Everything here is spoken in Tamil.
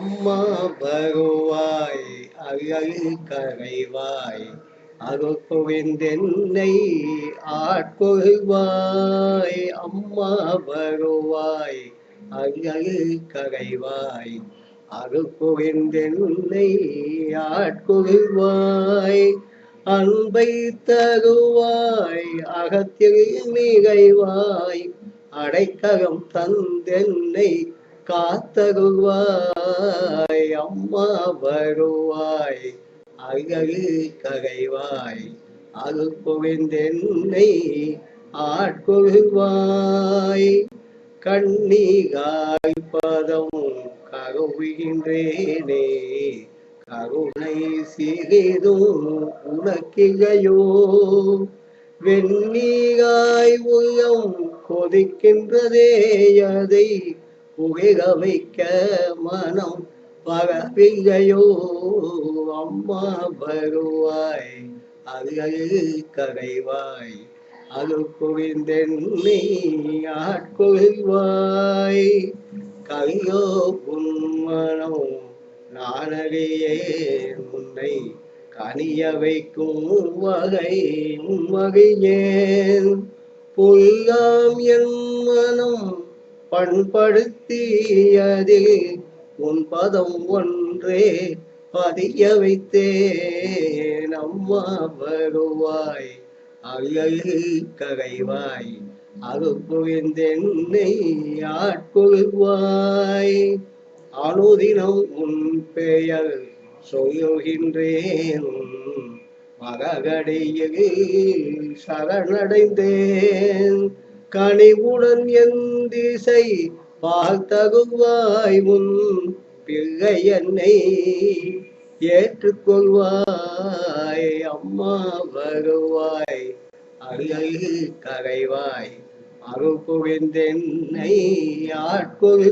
அம்மா வருவாய் அழகு கரைவாய் அருக்குவிந்தென்னை ஆட்கொள்வாய். அம்மா வருவாய் அழகு கரைவாய் அருக்குவிந்தென்னை ஆட்கொள்வாய். அன்பை தருவாய் அகத்தில் மிகைவாய் அடைக்ககம் தந்தென்னை காத்தருவாய் அம்மா வருவாய் அழகு ககைவாய் அது குவிந்தென்னை ஆட்கொள்வாய். கண்ணீகாய் பதம் கருவுகின்றேனே. கருணை சிறிதும் உனக்கிகையோ வெண்ணீகாய் உள்ளம் கொதிக்கின்றதே. அதை புகைக வைக்க மனம் பரப்பிகையோ அம்மா வருவாய் அது கரைவாய் அது குவிந்தென்னை ஆட்கொள்வாய். கவியோ புன்மனோ நானறியே உன்னை கனிய வைக்கும் வகை வகையேன் பொல்லாம் என் மனம் பண்படுத்தியதில் உன் பதம் ஒன்றே பதிய வைத்தேன். அம்மா வருவாய் அழகு கரைவாய் அருப்புவிந்தென்னை ஆட்கொள்வாய். அனுதினம் உன் பெயர் சொல்லுகின்றேன். மககடையில் சரணடைந்தேன். கனிவுடன் என் திசை பார்த்தகுவாய் உன் பிள்ளை என்னை ஏற்றுக்கொள்வாய். அம்மா வருவாய் அருகில் கரைவாய். அருள் புரிந்தென்னை ஆட்கொள்வாய்.